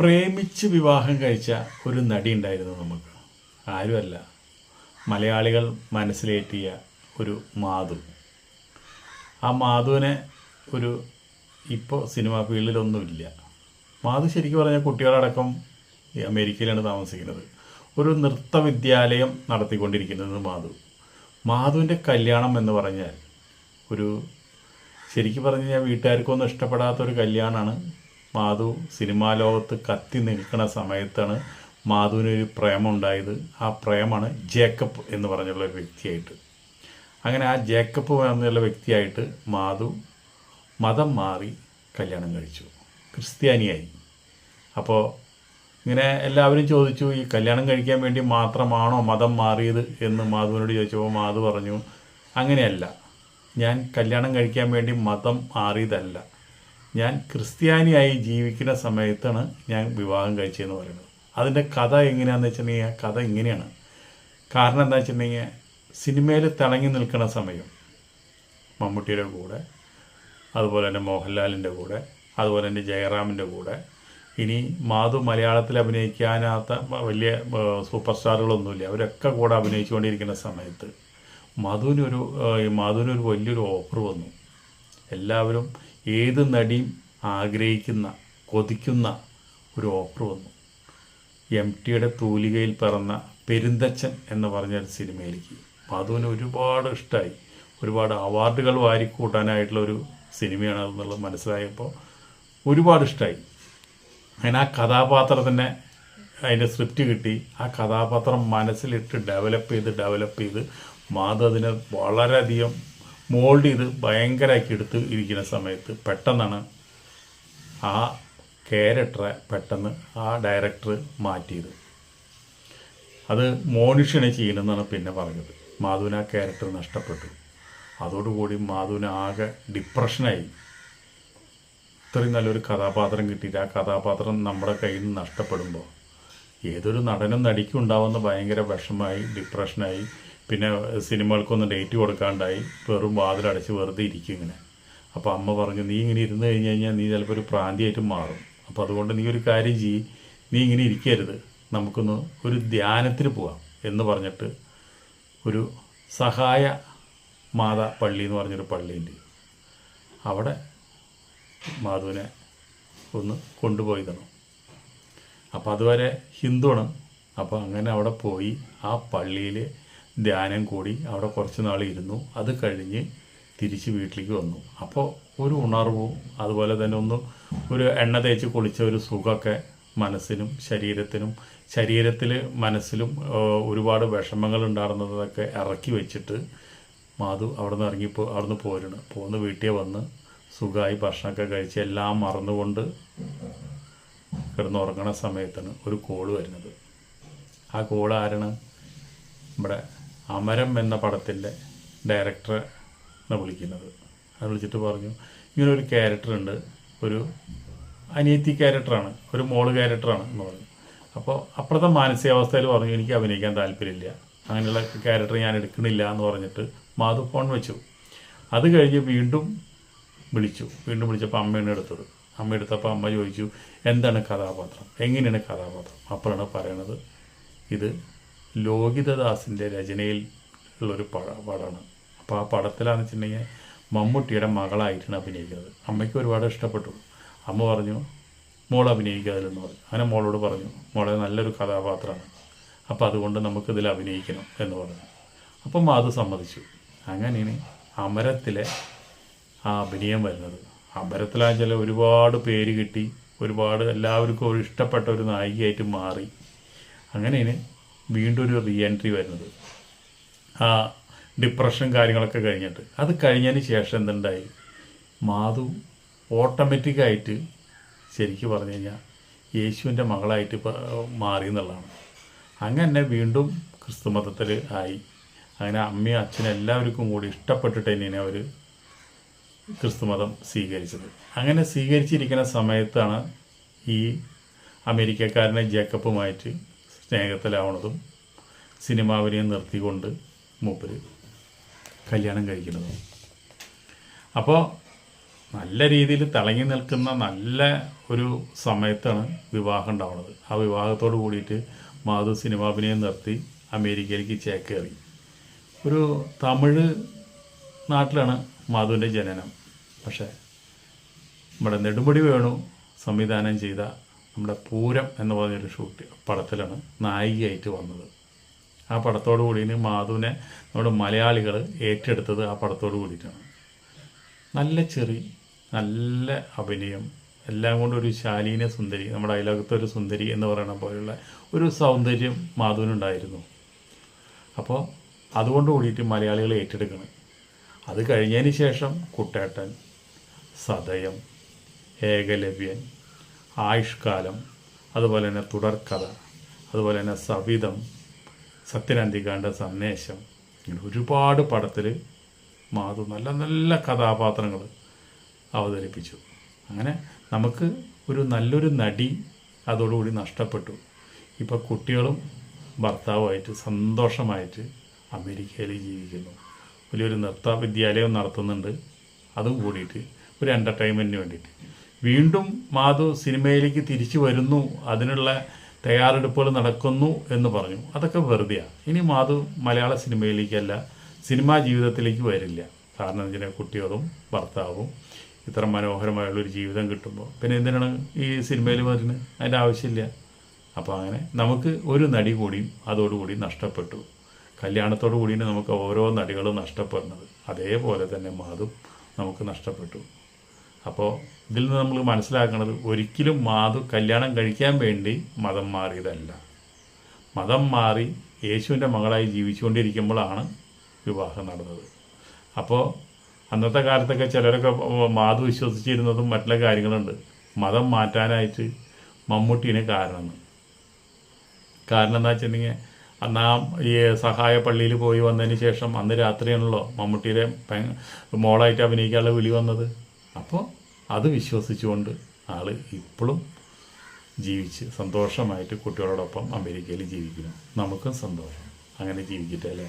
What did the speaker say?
പ്രേമിച്ച് വിവാഹം കഴിച്ച ഒരു നടി ഉണ്ടായിരുന്നു നമുക്ക്. ആരുമല്ല. മലയാളികൾ മനസ്സിലേറ്റിയ ഒരു മാധു. ആ മാധുവിനെ ഒരു ഇപ്പോൾ സിനിമാ ഫീൽഡിലൊന്നുമില്ല. മാധു ശരിക്കും പറഞ്ഞാൽ കുട്ടികളടക്കം അമേരിക്കയിലാണ് താമസിക്കുന്നത്. ഒരു നൃത്ത വിദ്യാലയം നടത്തിക്കൊണ്ടിരിക്കുന്നത് മാധു. മാധുവിന്റെ കല്യാണം എന്ന് പറഞ്ഞാൽ ഒരു ശരിക്കും പറഞ്ഞു കഴിഞ്ഞാൽ വീട്ടുകാർക്കൊന്നും ഇഷ്ടപ്പെടാത്തൊരു കല്യാണമാണ് മാധു സിനിമാ ലോകത്ത് കത്തി നിൽക്കുന്ന സമയത്താണ് മാധുവിനൊരു പ്രേമം ഉണ്ടായത് ആ പ്രേമാണ് ജേക്കബ് എന്ന് പറഞ്ഞുള്ള ഒരു വ്യക്തിയായിട്ട്. അങ്ങനെ ആ ജേക്കബ് എന്നുള്ള വ്യക്തിയായിട്ട് മാധു മതം മാറി കല്യാണം കഴിച്ചു. ക്രിസ്ത്യാനിയായി. അപ്പോൾ ഇങ്ങനെ എല്ലാവരും ചോദിച്ചു ഈ കല്യാണം കഴിക്കാൻ വേണ്ടി മാത്രമാണോ മതം മാറിയത്? എന്ന് മാധുവിനോട് ചോദിച്ചപ്പോൾ മാധു പറഞ്ഞു അങ്ങനെയല്ല. ഞാൻ കല്യാണം കഴിക്കാൻ വേണ്ടി മതം മാറിയതല്ല. ഞാൻ ക്രിസ്ത്യാനിയായി ജീവിക്കുന്ന സമയത്താണ് ഞാൻ വിവാഹം കഴിച്ചതെന്ന് പറയുന്നത്. അതിന്റെ കഥ എങ്ങനെയാണെന്ന് വെച്ചിട്ടുണ്ടെങ്കിൽ കഥ ഇങ്ങനെയാണ്. കാരണം എന്താ വെച്ചിട്ടുണ്ടെങ്കിൽ സിനിമയിൽ തിളങ്ങി നിൽക്കുന്ന സമയം മമ്മൂട്ടിയുടെ കൂടെ അതുപോലെ തന്നെ മോഹൻലാലിന്റെ കൂടെ അതുപോലെ തന്നെ ജയറാമിന്റെ കൂടെ. ഇനി മാധു മലയാളത്തിൽ അഭിനയിക്കാനാത്ത വലിയ സൂപ്പർ സ്റ്റാറുകളൊന്നുമില്ല. അവരൊക്കെ കൂടെ അഭിനയിച്ചുകൊണ്ടിരിക്കുന്ന സമയത്ത് മധുവിനൊരു മാധുവിനൊരു വലിയൊരു ഓഫർ വന്നു. എല്ലാവരും ഏത് നടിയും ആഗ്രഹിക്കുന്ന കൊതിക്കുന്ന ഒരു ഓഫർ വന്നു. എം ടിയുടെ തൂലികയിൽ പിറന്ന പെരുന്തച്ചൻ എന്ന് പറഞ്ഞ സിനിമയിലേക്ക്. അതുവിന് ഒരുപാട് ഇഷ്ടമായി ഒരുപാട് അവാർഡുകൾ വാരിക്കൂട്ടാനായിട്ടുള്ള ഒരു സിനിമയാണ് എന്നുള്ളത് മനസ്സിലായപ്പോൾ ഒരുപാട് ഇഷ്ടമായി അങ്ങനെ ആ കഥാപാത്രത്തിന്റെ അതിന്റെ സ്ക്രിപ്റ്റ് കിട്ടി. ആ കഥാപാത്രം മനസ്സിലിട്ട് ഡെവലപ്പ് ചെയ്ത് ഡെവലപ്പ് ചെയ്ത് മാധവതിനെ വളരെയധികം മോൾഡ് ചെയ്ത് ഭയങ്കരമാക്കി എടുത്ത് ഇരിക്കുന്ന സമയത്ത് പെട്ടെന്നാണ് ആ ക്യാരക്ടറെ പെട്ടെന്ന് ആ ഡയറക്ടർ മാറ്റിയത്. അത് മോണിഷനെ ചെയ്യണമെന്നാണ് പിന്നെ പറഞ്ഞത്. മാധുവിന് ആ ക്യാരക്ടർ നഷ്ടപ്പെട്ടു. അതോടുകൂടി മാധുവിന് ആകെ ഡിപ്രഷനായി ഇത്രയും നല്ലൊരു കഥാപാത്രം കിട്ടിയിട്ട് ആ കഥാപാത്രം നമ്മുടെ കയ്യിൽ നിന്ന് നഷ്ടപ്പെടുമ്പോൾ ഏതൊരു നടനും നടിക്കും ഉണ്ടാവുന്ന ഭയങ്കര വിഷമായി ഡിപ്രഷനായി പിന്നെ സിനിമകൾക്കൊന്നും ഡേറ്റ് കൊടുക്കാണ്ടായി. വെറും വാതിലടച്ച് വെറുതെ ഇരിക്കും ഇങ്ങനെ. അപ്പോൾ അമ്മ പറഞ്ഞു നീ ഇങ്ങനെ ഇരുന്ന് കഴിഞ്ഞ് കഴിഞ്ഞാൽ നീ ചിലപ്പോൾ ഒരു പ്രാന്തിയായിട്ട് മാറും. അപ്പോൾ അതുകൊണ്ട് നീ ഒരു കാര്യം ചെയ്യ്. നീ ഇങ്ങനെ ഇരിക്കരുത്. നമുക്കൊന്ന് ഒരു ധ്യാനത്തിന് പോവാം. എന്ന് പറഞ്ഞിട്ട് ഒരു സഹായ മാതാ പള്ളി എന്ന് പറഞ്ഞൊരു പള്ളിയുണ്ട് അവിടെ മാധുവിനെ ഒന്ന് കൊണ്ടുപോയി തന്നു. അപ്പോൾ അതുവരെ ഹിന്ദുവാണ്. അപ്പോൾ അങ്ങനെ അവിടെ പോയി ആ പള്ളിയിൽ ധ്യാനം കൂടി അവിടെ കുറച്ച് നാൾ ഇരുന്നു. അത് കഴിഞ്ഞ് തിരിച്ച് വീട്ടിലേക്ക് വന്നു. അപ്പോൾ ഒരു ഉണർവും അതുപോലെ തന്നെ ഒന്ന് ഒരു എണ്ണ തേച്ച് കുളിച്ച ഒരു സുഖമൊക്കെ മനസ്സിനും ശരീരത്തിനും ശരീരത്തിൽ മനസ്സിലും ഒരുപാട് വിഷമങ്ങൾ ഉണ്ടാകുന്നതൊക്കെ ഇറക്കി വെച്ചിട്ട് മാധു അവിടെ നിന്ന് ഇറങ്ങിപ്പോ അവിടെ നിന്ന് പോരുന്നു. പോന്ന് വീട്ടിൽ വന്ന് സുഖമായി ഭക്ഷണമൊക്കെ കഴിച്ച് എല്ലാം മറന്നുകൊണ്ട് കിടന്നുറങ്ങണ സമയത്താണ് ഒരു കോൾ വരുന്നത്. ആ കോൾ ആരാണ്? നമ്മുടെ അമരം എന്ന പടത്തിന്റെ ഡയറക്ടറെ വിളിക്കുന്നത്. അത് വിളിച്ചിട്ട് പറഞ്ഞു ഇങ്ങനെ ഒരു ക്യാരക്ടറുണ്ട് ഒരു അനിയത്തി ക്യാരക്ടറാണ് ഒരു മോൾ ക്യാരക്ടറാണ് എന്ന് പറഞ്ഞു. അപ്പോൾ അപ്പുറത്തെ മാനസികാവസ്ഥയിൽ പറഞ്ഞു എനിക്ക് അഭിനയിക്കാൻ താല്പര്യമില്ല. അങ്ങനെയുള്ള ക്യാരക്ടർ ഞാൻ എടുക്കണില്ല എന്ന് പറഞ്ഞിട്ട് മാധു ഫോൺ വെച്ചു. അത് കഴിഞ്ഞ് വീണ്ടും വിളിച്ചു. വീണ്ടും വിളിച്ചപ്പോൾ അമ്മയാണ് എടുത്തത്. അമ്മ എടുത്തപ്പോൾ അമ്മ ചോദിച്ചു എന്താണ് കഥാപാത്രം? എങ്ങനെയാണ് കഥാപാത്രം? അപ്പോഴാണ് പറയണത് ഇത് ലോകിതദാസിന്റെ രചനയിൽ ഉള്ളൊരു പട പടമാണ്. അപ്പോൾ ആ പടത്തിലാണെന്ന് വെച്ചിട്ടുണ്ടെങ്കിൽ മമ്മൂട്ടിയുടെ മകളായിട്ടാണ് അഭിനയിക്കുന്നത്. അമ്മയ്ക്ക് ഒരുപാട് ഇഷ്ടപ്പെട്ടു. അമ്മ പറഞ്ഞു മോൾ അഭിനയിക്കുക അതിലെന്ന് പറഞ്ഞു. അങ്ങനെ മോളോട് പറഞ്ഞു മോളെ നല്ലൊരു കഥാപാത്രമാണ്. അപ്പോൾ അതുകൊണ്ട് നമുക്കിതിൽ അഭിനയിക്കണം എന്ന് പറഞ്ഞു. അപ്പം അത് സമ്മതിച്ചു. അങ്ങനെയാണ് അമരത്തിലെ ആ അഭിനയം വരുന്നത്. അമരത്തിലാച്ചാൽ ഒരുപാട് പേര് കിട്ടി ഒരുപാട് എല്ലാവർക്കും ഒരു ഇഷ്ടപ്പെട്ട ഒരു നായികയായിട്ട് മാറി. അങ്ങനെയാണ് വീണ്ടും ഒരു റീ എൻട്രി വരുന്നത്. ആ ഡിപ്രഷൻ കാര്യങ്ങളൊക്കെ കഴിഞ്ഞിട്ട്. അത് കഴിഞ്ഞതിന് ശേഷം എന്തുണ്ടായി? മാധു ഓട്ടോമാറ്റിക്കായിട്ട് ശരിക്കും പറഞ്ഞു കഴിഞ്ഞാൽ യേശുവിന്റെ മകളായിട്ട് മാറി എന്നുള്ളതാണ്. അങ്ങനെ വീണ്ടും ക്രിസ്തു മതത്തിൽ ആയി. അങ്ങനെ അമ്മയും അച്ഛനും എല്ലാവർക്കും കൂടി ഇഷ്ടപ്പെട്ടിട്ട് തന്നെയാണ് അവർ ക്രിസ്തു മതം സ്വീകരിച്ചത്. അങ്ങനെ സ്വീകരിച്ചിരിക്കുന്ന സമയത്താണ് ഈ അമേരിക്കക്കാരനെ ജേക്കബുമായിട്ട് സ്നേഹത്തിലാവണതും സിനിമാവിനെയും നിർത്തിക്കൊണ്ട് മൂപ്പര് കല്യാണം കഴിക്കുന്നതും. അപ്പോൾ നല്ല രീതിയിൽ തിളങ്ങി നിൽക്കുന്ന നല്ല ഒരു സമയത്താണ് വിവാഹം ഉണ്ടാവുന്നത്. ആ വിവാഹത്തോട് കൂടിയിട്ട് മാധു സിനിമാഭിനയം നിർത്തി അമേരിക്കയിലേക്ക് ചേക്കേറി. ഒരു തമിഴ് നാട്ടിലാണ് മാധുവിന്റെ ജനനം. പക്ഷേ ഇവിടെ നെടുമുടി വേണു സംവിധാനം ചെയ്ത നമ്മുടെ പൂരം എന്ന് പറഞ്ഞൊരു ഷൂട്ട് പടത്തിലാണ് നായികയായിട്ട് വന്നത്. ആ പടത്തോടു കൂടി മാധുവിനെ നമ്മുടെ മലയാളികൾ ഏറ്റെടുത്തത് ആ പടത്തോടു കൂടിയിട്ടാണ്. നല്ല ചെറി നല്ല അഭിനയം എല്ലാം കൊണ്ടും ഒരു ശാലീന സുന്ദരി നമ്മുടെ അയലോകത്തെ ഒരു സുന്ദരി എന്ന് പറയുന്ന പോലെയുള്ള ഒരു സൗന്ദര്യം മാധുവിനുണ്ടായിരുന്നു. അപ്പോൾ അതുകൊണ്ട് കൂടിയിട്ട് മലയാളികൾ ഏറ്റെടുക്കണം. അത് കഴിഞ്ഞതിന് ശേഷം കുട്ടേട്ടൻ സതയം ഏകലവ്യൻ ആയുഷ്കാലം അതുപോലെ തന്നെ തുടർക്കഥ അതുപോലെ തന്നെ സവിതം സത്യനന്തികാന്റെ സന്ദേശം ഇങ്ങനെ ഒരുപാട് പടത്തിൽ മാധു നല്ല നല്ല കഥാപാത്രങ്ങൾ അവതരിപ്പിച്ചു. അങ്ങനെ നമുക്ക് ഒരു നല്ലൊരു നടി അതോടുകൂടി നഷ്ടപ്പെട്ടു. ഇപ്പോൾ കുട്ടികളും ഭർത്താവുമായിട്ട് സന്തോഷമായിട്ട് അമേരിക്കയിൽ ജീവിക്കുന്നു. വലിയൊരു നൃത്ത വിദ്യാലയം നടത്തുന്നുണ്ട്. അതും കൂടിയിട്ട് ഒരു എന്റർടൈൻമെന്റിന് വേണ്ടിയിട്ട്. വീണ്ടും മാധു സിനിമയിലേക്ക് തിരിച്ചു വരുന്നു അതിനുള്ള തയ്യാറെടുപ്പുകൾ നടക്കുന്നു എന്ന് പറഞ്ഞു. അതൊക്കെ വെറുതെയാണ് ഇനി മാധു മലയാള സിനിമയിലേക്കല്ല സിനിമാ ജീവിതത്തിലേക്ക് വരില്ല. കാരണം എന്തിനാ കുട്ടികളും ഭർത്താവും ഇത്ര മനോഹരമായുള്ളൊരു ജീവിതം കിട്ടുമ്പോൾ. പിന്നെ എന്തിനാണ് ഈ സിനിമയിൽ വരുന്നത്? അതിന്റെ ആവശ്യമില്ല. അപ്പോൾ അങ്ങനെ നമുക്ക് ഒരു നടി കൂടിയും അതോടുകൂടി നഷ്ടപ്പെട്ടു. കല്യാണത്തോടു കൂടിയാണ് നമുക്ക് ഓരോ നടികളും നഷ്ടപ്പെടുന്നത്. അതേപോലെ തന്നെ മാധു നമുക്ക് നഷ്ടപ്പെട്ടു. അപ്പോൾ ഇതിൽ നിന്ന് നമ്മൾ മനസ്സിലാക്കുന്നത് ഒരിക്കലും മാധു കല്യാണം കഴിക്കാൻ വേണ്ടി മതം മാറിയതല്ല. മതം മാറി യേശുവിന്റെ മകളായി ജീവിച്ചുകൊണ്ടിരിക്കുമ്പോഴാണ് വിവാഹം നടന്നത്. അപ്പോൾ അന്നത്തെ കാലത്തൊക്കെ ചിലരൊക്കെ മാധു വിശ്വസിച്ചിരുന്നതും മറ്റുള്ള കാര്യങ്ങളുണ്ട്. മതം മാറ്റാനായിട്ട് മമ്മൂട്ടിന് കാരണമാണ് കാരണം എന്താ വെച്ചിട്ടുണ്ടെങ്കിൽ ഈ സഹായ പള്ളിയിൽ പോയി വന്നതിന് ശേഷം അന്ന് രാത്രിയാണല്ലോ മമ്മൂട്ടിയുടെ മോളായിട്ട് അഭിനയിക്കാനുള്ള വിളി വന്നത്. അപ്പോൾ അത് വിശ്വസിച്ചുകൊണ്ട് ആൾ ഇപ്പോഴും ജീവിച്ച് സന്തോഷമായിട്ട് കുട്ടികളോടൊപ്പം അമേരിക്കയിൽ ജീവിക്കുന്നു. നമുക്കും സന്തോഷം. അങ്ങനെ ജീവിക്കട്ടെ അല്ലേ?